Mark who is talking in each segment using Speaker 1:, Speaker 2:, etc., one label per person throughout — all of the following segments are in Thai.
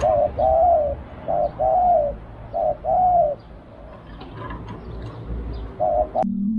Speaker 1: Thank you.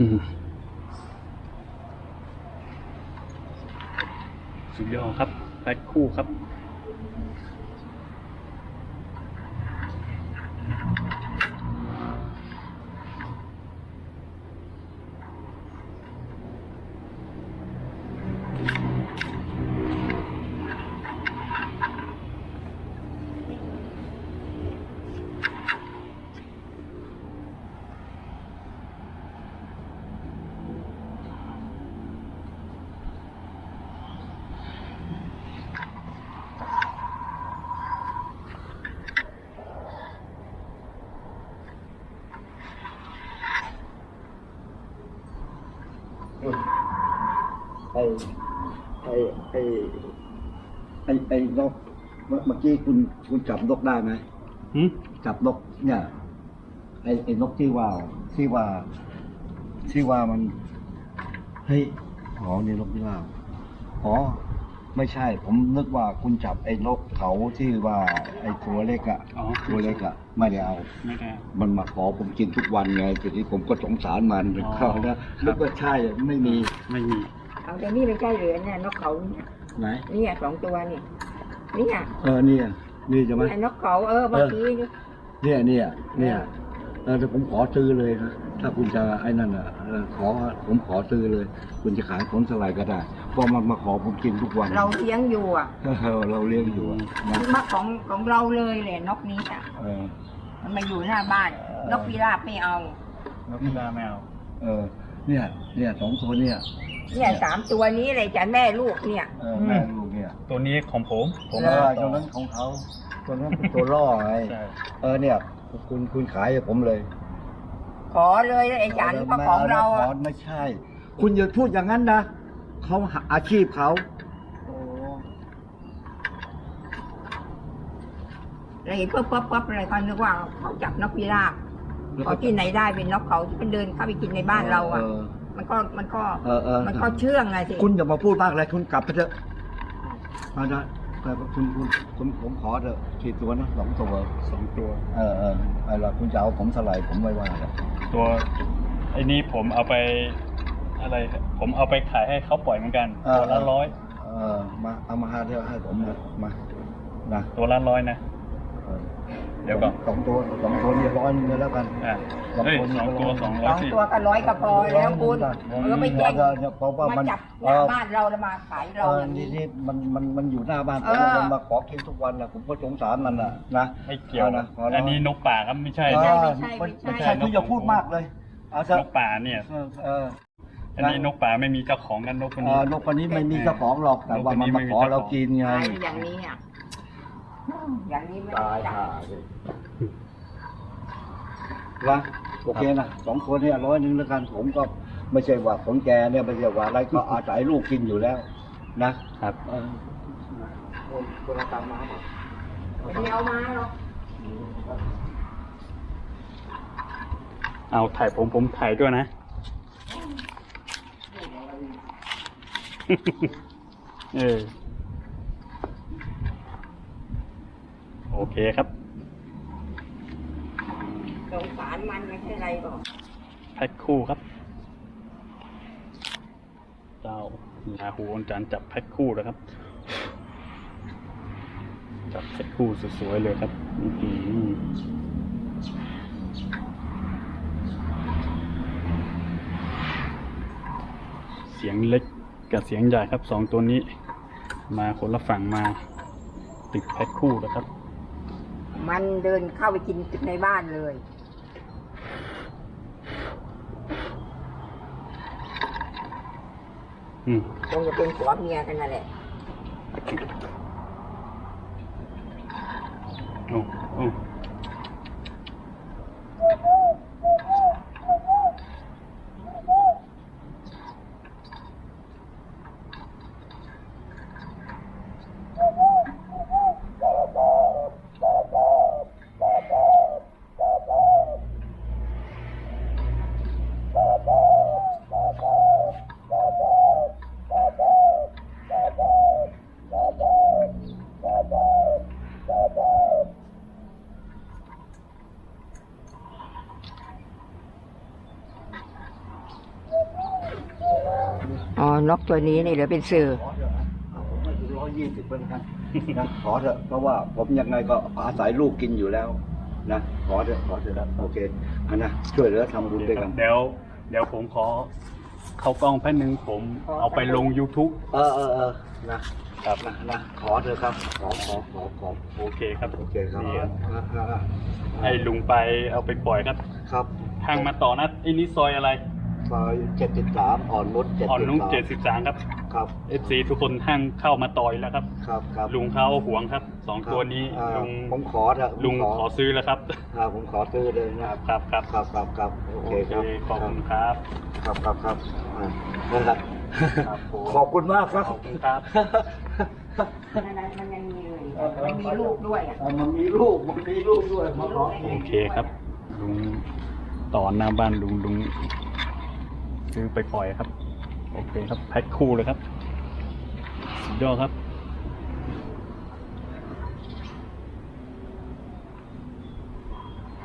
Speaker 1: สุดยอดครับแปดคู่ครับ
Speaker 2: ไอ้ไอ้ไอ้ไอ้ไอ้นกเมื่อเมื่อกี้คุณคุณจับนกได้ไหม
Speaker 1: หืม
Speaker 2: จับนกเนี่ย ไอ้ไอ้นกที่ว่าที่ว่าที่ว่ามันเฮ้ยอ๋อนี่นกที่ว่าอ๋อไม่ใช่ ผมนึกว่าคุณจับไอ้นกเขาที่ว่า ไอ้ตัวเล็กอะ
Speaker 1: อ๋อ
Speaker 2: ตัวเล็กอะไม่ได้เอา
Speaker 1: ไม่ได้
Speaker 2: มันมาขอผมกินทุกวันไงทีนี้ผมก็สงสารมัน
Speaker 1: อ๋อ
Speaker 2: เขานะนึกว่าใช่ไม่มี
Speaker 1: ไม่มี
Speaker 3: เอาแต่นี่ไม่ใช่เหลือเนี่ยนกเขาเนี่ย
Speaker 2: ไหน
Speaker 3: เนี่ยสองตัวนี่เนี่ย
Speaker 2: เออเนี่ยนี่ใช่ไหม
Speaker 3: เนี่ยนกเขาเออเมื่อกี้นี่
Speaker 2: เนี่ยเนี่ยเนี่ยเออแต่ผมขอซื้อเลยนะถ้าคุณจะไอ้นั่นอะเออขอผมขอซื้อเลย คุณจะขายผลสลายก็ได้เพราะมันมาขอผมกินทุกวัน
Speaker 3: เราเลี้ยงอยู่อะ
Speaker 2: เออเราเลี้ยงอยู่อะนะ
Speaker 3: มาของของเราเลยแหละนกนี้อะ
Speaker 2: เออ
Speaker 3: มันมาอยู่หน้าบ้านนกพิราบไม่เอา
Speaker 1: นกพิราบไม่เอา
Speaker 2: เออ เนี่ย เนี่ยสองตัวเนี่ย
Speaker 3: เนี่ยสามตัวนี้เลยจ้ะแม่ลูกเนี่ย
Speaker 2: เออแม่ลูกเนี่ย
Speaker 1: ตัวนี้ของผม ผม
Speaker 2: เออ
Speaker 1: ต่
Speaker 2: ตัวนั้นของเขาตัวนั้นเป็นตัวล่อไง
Speaker 1: ใช่
Speaker 2: เออเนี่ย คุณคุณขายให้ผมเลย
Speaker 3: ขอเลยไอ้จันเพราะของเรา
Speaker 2: ไม่
Speaker 3: อะ
Speaker 2: อไม่ใช่ คุณอย่าพูดอย่างนั้นนะเขาหาอาชีพเขา
Speaker 3: เราเห็นปุ๊บปุ๊บปุ๊บอะไรก็นึกว่าเขาจับนกพิราบเขาที่ไหนได้เป็นนกเขาที่มันเดินเข้าไปกินในบ้านเราอะ มันก็มันก็
Speaker 2: เออเออ
Speaker 3: มันก็เชื่องไงสิ
Speaker 2: คุณอย่ามาพูดมากเลยคุณกลับไปเถอะเอาได้แต่คุณคุณคุณผมขอเถอะกี่ตัวนะสองตัว
Speaker 1: สองตัว
Speaker 2: เออเออไอ้ละคุณจะเอาผมสลายผมไม่ว่าหรอก
Speaker 1: ตัวไอ้นี่ผมเอาไปอะไร ผมเอาไปขายให้เขาปล่อยเหมือนกันตัวละร้อย
Speaker 2: เออมาเอามาหาเดียวให้ผมนะมานะ
Speaker 1: ตัวละร้อยนะ
Speaker 2: เออ
Speaker 1: เดี๋ยวก่อน
Speaker 2: สองตัวสองตัวนี่ร้อยหนึงเลยแล้วกัน
Speaker 1: อะเฮ้ยสองตัวสอง
Speaker 3: ส
Speaker 1: ร้อย
Speaker 3: อง
Speaker 1: สิ
Speaker 3: ตัวก็ร้อยก็พอแล้วคุณเออไม่แจ้ง
Speaker 2: เนี่ยเพราะว่า
Speaker 3: มา
Speaker 2: มัน
Speaker 3: จับห
Speaker 2: เอ
Speaker 3: น้า
Speaker 2: อ
Speaker 3: บ้านเราแล้วมาขาย
Speaker 2: เอ
Speaker 3: เรา
Speaker 2: อ
Speaker 3: อย่าง
Speaker 2: นี่
Speaker 3: นี้
Speaker 2: นี่มันมันมันอยู่หน้าบ้านผม
Speaker 3: เออ
Speaker 2: มันมาขอกินทุกวันนะผมก็สงสารมันนะนะ
Speaker 1: ไม่เกี่ยว
Speaker 2: อานะขร้ย
Speaker 1: อันนี้นกป่าครับไม่ใช่
Speaker 2: เอ
Speaker 1: นะ
Speaker 2: อ
Speaker 3: ไม่ใช่ไม่ใช่
Speaker 2: ไม่ใช่คุณอย่าพูดมากเลยเอาเถ
Speaker 1: น
Speaker 2: อะ
Speaker 1: กป่าเนี่ย
Speaker 2: เออเออ
Speaker 1: อันนี้นกป่าไม่มีเจ้าของกันนกคน
Speaker 2: เอ
Speaker 1: นี้
Speaker 2: อนกคนนี้ไม่มีเจ้าของหรอกแต่ว่ามันมาขอเรากินไง
Speaker 3: ขายอย่างนี้อะ อย่างนี้ไม่
Speaker 2: ตาย
Speaker 3: จับ
Speaker 2: ห่าเลยนะโอเคนะสองคนเนี่ยร้อยหนึ่งแล้วกันผมก็ไม่ใช่ว่าของแกเนี่ยไม่ใช่ว่าอะไรก็อาศัยลูกกินอยู่แล้ว นะครับเออคนละตามมาหมด
Speaker 3: ไม่เอามาหรอก
Speaker 1: เอาถ่ายผมผมถ่ายด้วยนะ เออ โอเคครับ
Speaker 3: สงสารมันไม่ใช่ไรหรอก
Speaker 1: แพ็คคู่ครับ เจ้าลาหูวันจันทร์จับแพ็คคู่แล้วครับ จับแพ็คคู่สวยๆเลยครับอื้อหือเสียงเล็กกับเสียงใหญ่ครับสองตัวนี้ มาคนละฝั่งมาติดแพ็คคู่แล้วครับ
Speaker 3: มันเดินเข้าไปกินในบ้านเลย
Speaker 1: อืม
Speaker 3: คงจะเป็นผัวเมียกันนั่นแหละ
Speaker 1: โอ้โอ้
Speaker 3: อ๋อนกตัวนี้นี่เหลือเป็นสื่อ
Speaker 2: ขอเถอะนะเอาผมไม่ถึงร้อยยี่สิบเป็นกันนะขอเถอะเพราะว่าผมยังไงก็อาศัยลูกกินอยู่แล้วนะขอเถอะขอเถอะนะโอเคอันนะช่วยเหลือทำบุญด้วยกัน
Speaker 1: เดี๋ยวเดี๋ยวผมขอเข้ากล้องแป๊บนึงผมเอาไปลง YouTube
Speaker 2: เออเออเออนะครับนะนะขอเถอะครับ ขอขอขอขอ
Speaker 1: โอเคครับ
Speaker 2: โอเคครับ
Speaker 1: นี่
Speaker 2: อ่าอ่าอ่า
Speaker 1: ให้ลุงไปเอาไปปล่อยครับ
Speaker 2: ครับ
Speaker 1: ทางมาต่อนะไอ้นี่ซอยอะไร
Speaker 2: ซอยเจ็ดสิบสามอ่อนนุชเจ็ด
Speaker 1: อ่อน
Speaker 2: สิบ
Speaker 1: นุ่ง
Speaker 2: สาม
Speaker 1: เจ็ดสิบสามครับ
Speaker 2: ครับ
Speaker 1: FC ทุกคนห้างเข้ามาต่อยแล้วครับ
Speaker 2: ครับครับ
Speaker 1: ลุงเขาหวงครับสอง
Speaker 2: ครับ
Speaker 1: ตัวนี้
Speaker 2: อ่า
Speaker 1: ลุง
Speaker 2: ผมขอเถอะผม
Speaker 1: ลุงขอซื้อแล้วครับ
Speaker 2: อ่าผมขอซื้อเลยนะครับ
Speaker 1: ครับครับ
Speaker 2: ครับครับครับโอ
Speaker 1: โอ
Speaker 2: เค
Speaker 1: เค
Speaker 2: ครับ
Speaker 1: ขอบคุณครับ
Speaker 2: ครับครับครับอ่านั่นแหละ
Speaker 1: ครับผม
Speaker 2: ขอบคุณมากครับ
Speaker 1: ขอบคุณครับ
Speaker 3: มันยังมีเลยมันมีลูกด้วยอะ
Speaker 2: อ่ามันมีลูกมันมีลูกด้วยมาขอ
Speaker 1: โอเคครับ ลุงต่อหน้าบ้านลุงลุง ซื้อไปปล่อยครับ โอเคครับแพ็คคู่เลยครับสุดยอดครับ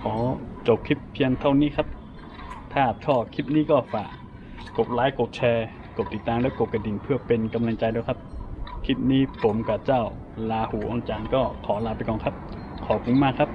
Speaker 1: ขอจบคลิปเพียงเท่านี้ครับ ถ้าชอบคลิปนี้ก็ฝากกดไลค์กดแชร์ กดติดตามและกดกระดิ่งเพื่อเป็นกำลังใจด้วยครับ คลิปนี้ผมกับเจ้าลาหูอองจานก็ขอลาไปก่อนครับ ขอบคุณมากครับ